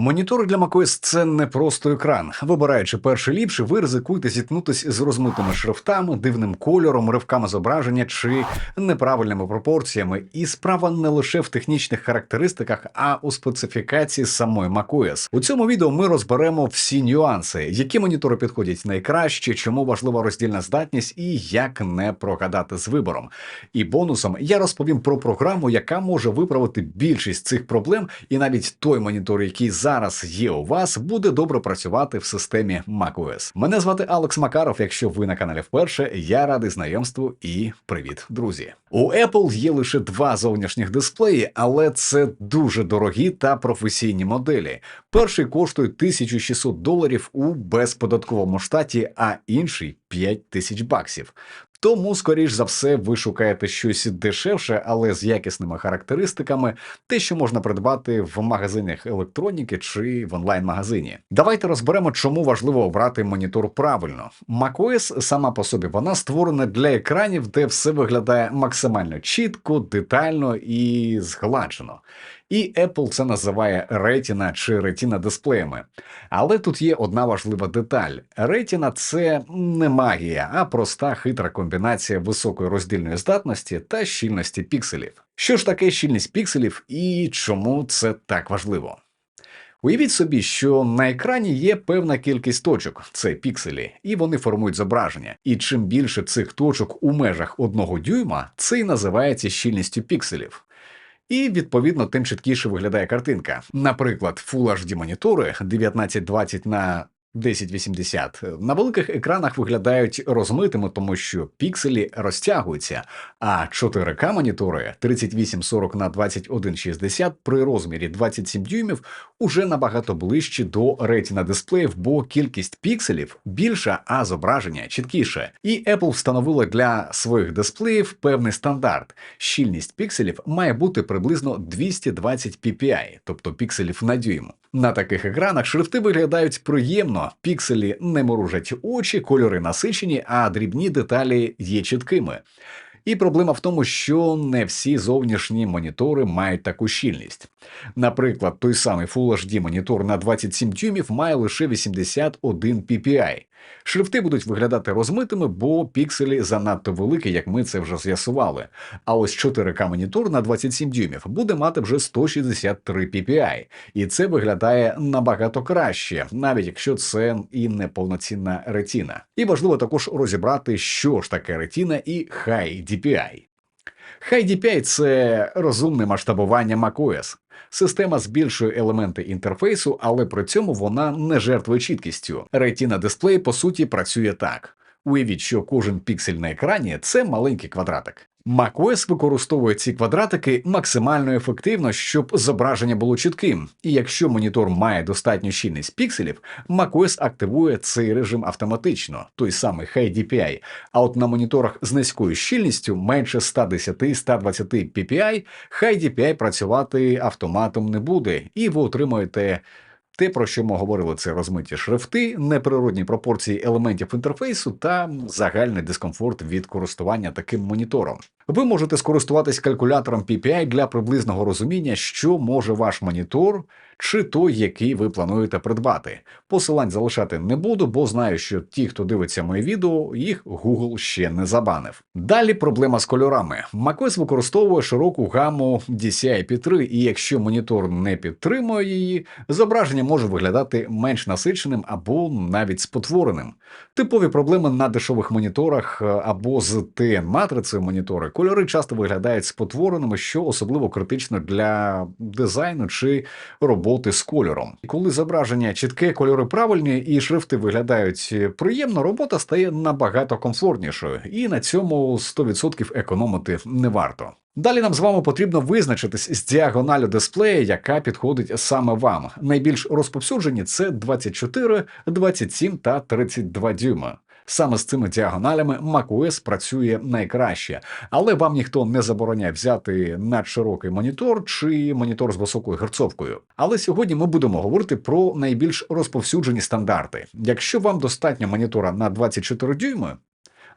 Монітори для macOS – це не просто екран. Вибираючи перший ліпший, ви ризикуєте зіткнутися з розмитими шрифтами, дивним кольором, ривками зображення чи неправильними пропорціями. І справа не лише в технічних характеристиках, а у специфікації самої macOS. У цьому відео ми розберемо всі нюанси, які монітори підходять найкраще, чому важлива роздільна здатність і як не прогадати з вибором. І бонусом я розповім про програму, яка може виправити більшість цих проблем, і навіть той монітор, який зараз є у вас, буде добре працювати в системі macOS. Мене звати Алекс Макаров. Якщо ви на каналі вперше, я радий знайомству і привіт, друзі. У Apple є лише два зовнішніх дисплеї, але це дуже дорогі та професійні моделі. Перший коштує 1600 доларів у безподатковому штаті, а інший 5000 баксів. Тому, скоріш за все, ви шукаєте щось дешевше, але з якісними характеристиками, те, що можна придбати в магазинах електроніки чи в онлайн-магазині. Давайте розберемо, чому важливо обрати монітор правильно. macOS сама по собі вона створена для екранів, де все виглядає максимально чітко, детально і згладжено. І Apple це називає Retina чи Retina дисплеями. Але тут є одна важлива деталь: Retina – це не магія, а проста хитра комбінація високої роздільної здатності та щільності пікселів. Що ж таке щільність пікселів і чому це так важливо? Уявіть собі, що на екрані є певна кількість точок, це пікселі, і вони формують зображення. І чим більше цих точок у межах одного дюйма, це і називається щільністю пікселів. І відповідно тим чіткіше виглядає картинка. Наприклад, Full HD монітори 1920 на 1080 на великих екранах виглядають розмитими, тому що пікселі розтягуються, а 4К монітори 3840 на 2160 при розмірі 27 дюймів уже набагато ближче до Retina дисплеїв, бо кількість пікселів більша, а зображення чіткіше. І Apple встановила для своїх дисплеїв певний стандарт. Щільність пікселів має бути приблизно 220 ppi, тобто пікселів на дюйм. На таких екранах шрифти виглядають приємно, пікселі не моружать очі, кольори насичені, а дрібні деталі є чіткими. І проблема в тому, що не всі зовнішні монітори мають таку щільність. Наприклад, той самий Full HD монітор на 27 дюймів має лише 81 ppi. Шрифти будуть виглядати розмитими, бо пікселі занадто великі, як ми це вже з'ясували. А ось 4К монітор на 27 дюймів буде мати вже 163 ppi. І це виглядає набагато краще, навіть якщо це і не повноцінна ретіна. І важливо також розібрати, що ж таке ретіна і High DPI. High DPI – це розумне масштабування macOS. Система збільшує елементи інтерфейсу, але при цьому вона не жертвує чіткістю. Retina дисплей по суті працює так. Уявіть, що кожен піксель на екрані це маленький квадратик. macOS використовує ці квадратики максимально ефективно, щоб зображення було чітким. І якщо монітор має достатню щільність пікселів, macOS активує цей режим автоматично, той самий High DPI. А от на моніторах з низькою щільністю менше 110-120 ppi, High DPI працювати автоматом не буде, і ви отримуєте. Те, про що ми говорили, це розмиті шрифти, неприродні пропорції елементів інтерфейсу та загальний дискомфорт від користування таким монітором. Ви можете скористуватись калькулятором PPI для приблизного розуміння, що може ваш монітор чи той, який ви плануєте придбати. Посилань залишати не буду, бо знаю, що ті, хто дивиться моє відео, їх Google ще не забанив. Далі проблема з кольорами. macOS використовує широку гаму DCI-P3, і якщо монітор не підтримує її, зображення може виглядати менш насиченим або навіть спотвореним. Типові проблеми на дешевих моніторах або з TN-матрицею монітори кольори часто виглядають спотвореними, що особливо критично для дизайну чи роботи з кольором. Коли зображення чітке, кольори правильні і шрифти виглядають приємно, робота стає набагато комфортнішою, і на цьому 100% економити не варто. Далі нам з вами потрібно визначитись з діагоналю дисплея, яка підходить саме вам. Найбільш розповсюджені це 24, 27 та 32 дюйма. Саме з цими діагоналями macOS працює найкраще, але вам ніхто не забороняє взяти надширокий монітор чи монітор з високою герцовкою. Але сьогодні ми будемо говорити про найбільш розповсюджені стандарти. Якщо вам достатньо монітора на 24 дюйми,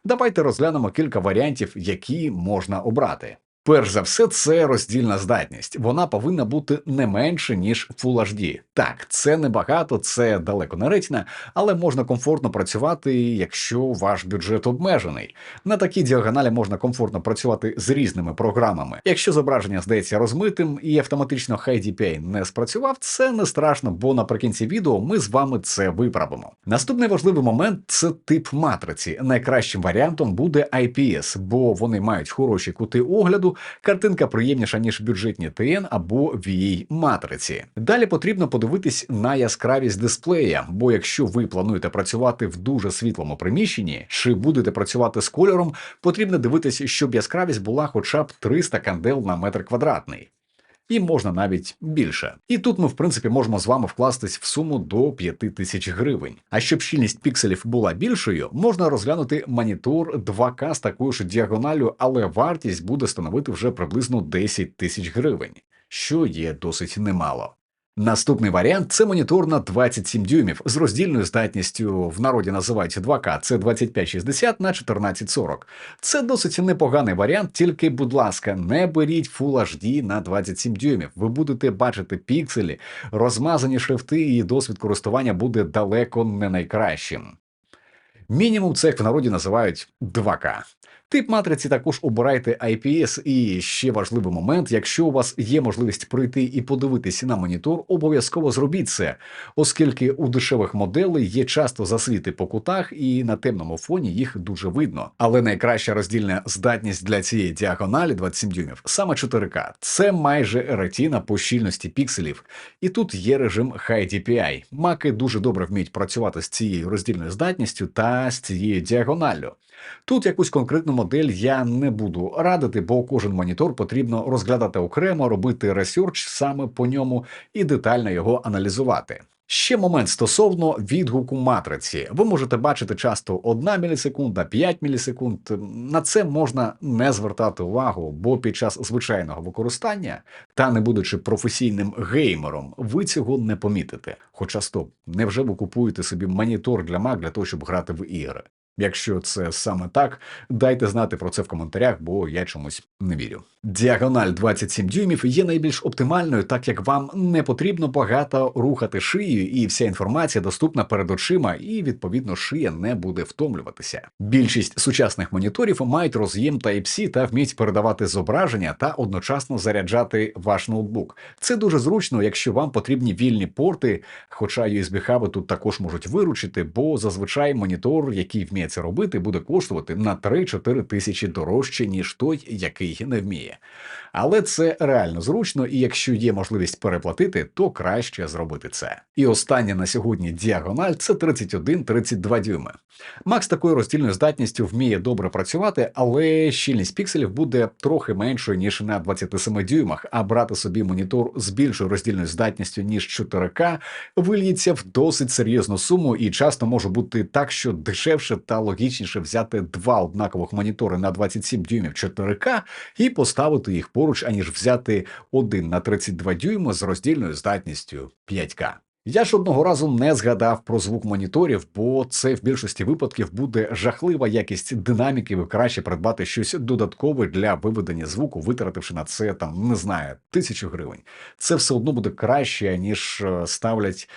давайте розглянемо кілька варіантів, які можна обрати. Перш за все, це роздільна здатність. Вона повинна бути не менше ніж Full HD. Так, це небагато, це далеко не ретіна, але можна комфортно працювати, якщо ваш бюджет обмежений. На такій діагоналі можна комфортно працювати з різними програмами. Якщо зображення здається розмитим і автоматично High не спрацював, це не страшно, бо наприкінці відео ми з вами це виправимо. Наступний важливий момент це тип матриці. Найкращим варіантом буде IPS, бо вони мають хороші кути огляду, картинка приємніша ніж бюджетні TN або VA матриці. Далі потрібно подивитись на яскравість дисплея, бо якщо ви плануєте працювати в дуже світлому приміщенні чи будете працювати з кольором, потрібно дивитися, щоб яскравість була хоча б 300 кандел на метр квадратний. І можна навіть більше. І тут ми, в принципі, можемо з вами вкластись в суму до 5 тисяч гривень. А щоб щільність пікселів була більшою, можна розглянути монітор 2К з такою ж діагоналю, але вартість буде становити вже приблизно 10 тисяч гривень, що є досить немало. Наступний варіант це монітор на 27 дюймів з роздільною здатністю в народі називають 2К, це 2560 на 1440. Це досить непоганий варіант, тільки, будь ласка, не беріть Full HD на 27 дюймів. Ви будете бачити пікселі, розмазані шрифти, і досвід користування буде далеко не найкращим. Мінімум це як в народі називають 2К. Тип матриці також обирайте IPS. І ще важливий момент: якщо у вас є можливість прийти і подивитися на монітор, обов'язково зробіть це, оскільки у дешевих моделей є часто засвіти по кутах, і на темному фоні їх дуже видно. Але найкраща роздільна здатність для цієї діагоналі 27 дюймів саме 4К. Це майже ретіна по щільності пікселів. І тут є режим High DPI. Маки дуже добре вміють працювати з цією роздільною здатністю та з цією діагоналлю. Тут якусь конкретну модель я не буду радити, бо кожен монітор потрібно розглядати окремо, робити ресерч саме по ньому і детально його аналізувати. Ще момент стосовно відгуку матриці. Ви можете бачити часто 1 мілісекунда, 5 мілісекунд. На це можна не звертати увагу, бо під час звичайного використання, та не будучи професійним геймером, ви цього не помітите. Хоча стоп, невже ви купуєте собі монітор для Mac для того, щоб грати в ігри? Якщо це саме так, дайте знати про це в коментарях, бо я чомусь не вірю. Діагональ 27 дюймів є найбільш оптимальною, так як вам не потрібно багато рухати шиєю, і вся інформація доступна перед очима, і відповідно шия не буде втомлюватися. Більшість сучасних моніторів мають роз'єм Type-C та вміють передавати зображення та одночасно заряджати ваш ноутбук. Це дуже зручно, якщо вам потрібні вільні порти, хоча USB-хаби тут також можуть виручити, бо зазвичай монітор, який вміє це робити, буде коштувати на 3-4 тисячі дорожче, ніж той, який не вміє. Але це реально зручно, і якщо є можливість переплатити, то краще зробити це. І остання на сьогодні діагональ це 31-32 дюйми. Макс такою роздільною здатністю вміє добре працювати, але щільність пікселів буде трохи меншою ніж на 27 дюймах. А брати собі монітор з більшою роздільною здатністю ніж 4К вильється в досить серйозну суму, і часто може бути так, що дешевше та логічніше взяти два однакових монітори на 27 дюймів 4К і поставити їх поруч, аніж взяти один на 32 дюйма з роздільною здатністю 5К. Я ж одного разу не згадав про звук моніторів, бо це в більшості випадків буде жахлива якість динаміки. Ви краще придбати щось додаткове для виведення звуку, витративши на це там не знаю тисячу гривень. Це все одно буде краще ніж е, ставлять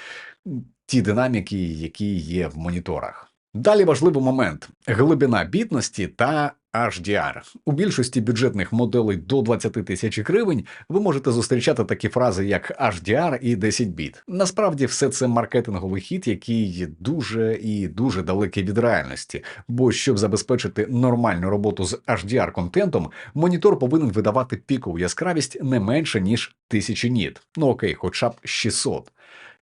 ті динаміки, які є в моніторах. Далі важливий момент: глибина бітності та HDR. У більшості бюджетних моделей до 20 тисяч гривень ви можете зустрічати такі фрази, як HDR і 10 біт. Насправді, все це маркетинговий хід, який дуже і дуже далекий від реальності. Бо щоб забезпечити нормальну роботу з HDR контентом, монітор повинен видавати пікову яскравість не менше ніж 1000 ніт. Ну окей, хоча б 600.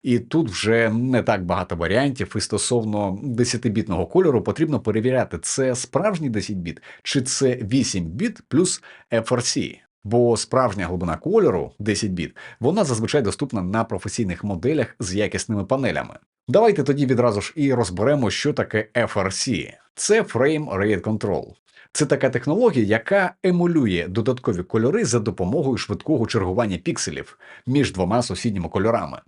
І тут вже не так багато варіантів, і стосовно 10-бітного кольору потрібно перевіряти, це справжній 10 біт чи це 8 біт плюс FRC. Бо справжня глибина кольору 10 біт, вона зазвичай доступна на професійних моделях з якісними панелями. Давайте тоді відразу ж і розберемо, що таке FRC. Це Frame Rate Control. Це така технологія, яка емулює додаткові кольори за допомогою швидкого чергування пікселів між двома сусідніми кольорами.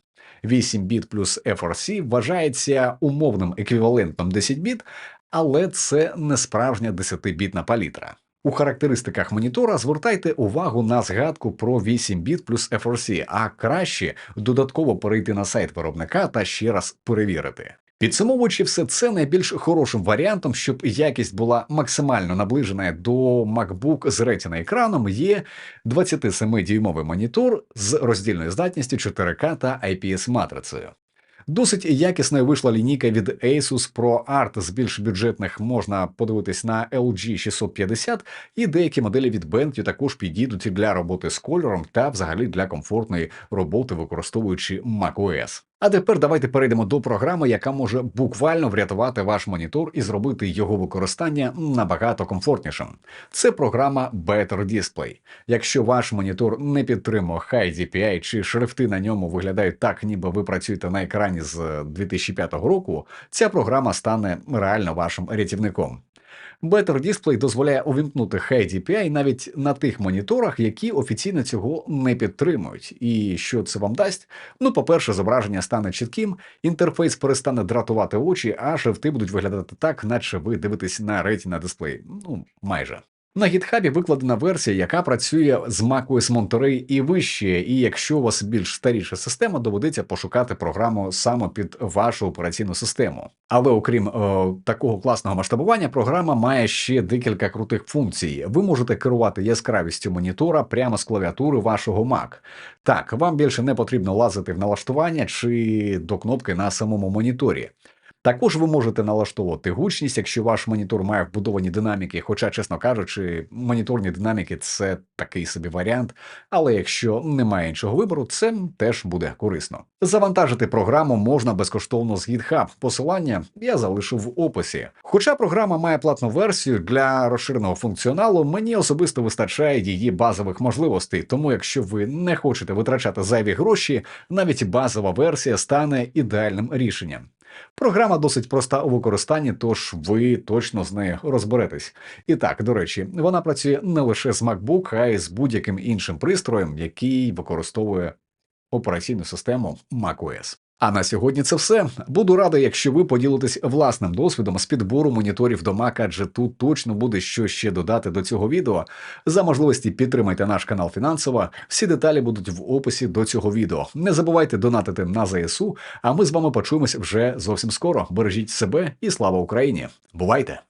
8 біт плюс FRC вважається умовним еквівалентом 10 біт, але це не справжня 10-бітна палітра. У характеристиках монітора звертайте увагу на згадку про 8 біт плюс FRC, а краще додатково перейти на сайт виробника та ще раз перевірити. Підсумовуючи все це найбільш хорошим варіантом, щоб якість була максимально наближена до MacBook з Retina екраном, є 27-дюймовий монітор з роздільною здатністю 4К та IPS матрицею. Досить якісною вийшла лінійка від Asus Pro Art з більш бюджетних можна подивитись на LG 650, і деякі моделі від BenQ також підійдуть для роботи з кольором та взагалі для комфортної роботи, використовуючи macOS. А тепер давайте перейдемо до програми, яка може буквально врятувати ваш монітор і зробити його використання набагато комфортнішим. Це програма Better Display. Якщо ваш монітор не підтримує High DPI чи шрифти на ньому виглядають так, ніби ви працюєте на екрані з 2005 року, ця програма стане реально вашим рятівником. Better Display дозволяє увімкнути High DPI навіть на тих моніторах, які офіційно цього не підтримують. І що це вам дасть? Ну, по-перше, зображення стане чітким, інтерфейс перестане дратувати очі, а шрифти будуть виглядати так, наче ви дивитесь на Retina дисплей. Ну, майже. На гітхабі викладена версія, яка працює з macOS Monterey і вище, і якщо у вас більш старіша система, доведеться пошукати програму саме під вашу операційну систему. Але окрім е, такого класного масштабування, програма має ще декілька крутих функцій. Ви можете керувати яскравістю монітора прямо з клавіатури вашого Mac. Так, вам більше не потрібно лазити в налаштування чи до кнопки на самому моніторі. Також ви можете налаштовувати гучність, якщо ваш монітор має вбудовані динаміки. Хоча, чесно кажучи, моніторні динаміки це такий собі варіант. Але якщо немає іншого вибору, це теж буде корисно. Завантажити програму можна безкоштовно з GitHub. Посилання я залишу в описі. Хоча програма має платну версію для розширеного функціоналу, мені особисто вистачає її базових можливостей. Тому, якщо ви не хочете витрачати зайві гроші, навіть базова версія стане ідеальним рішенням. Програма досить проста у використанні, тож ви точно з нею розберетесь. І так, до речі, вона працює не лише з MacBook, а й з будь-яким іншим пристроєм, який використовує операційну систему macOS. А на сьогодні це все. Буду радий, якщо ви поділитесь власним досвідом з підбору моніторів до Mac, адже тут точно буде що ще додати до цього відео. За можливості підтримайте наш канал фінансово. Всі деталі будуть в описі до цього відео. Не забувайте донатити на ЗСУ. А ми з вами почуємось вже зовсім скоро. Бережіть себе і слава Україні! Бувайте!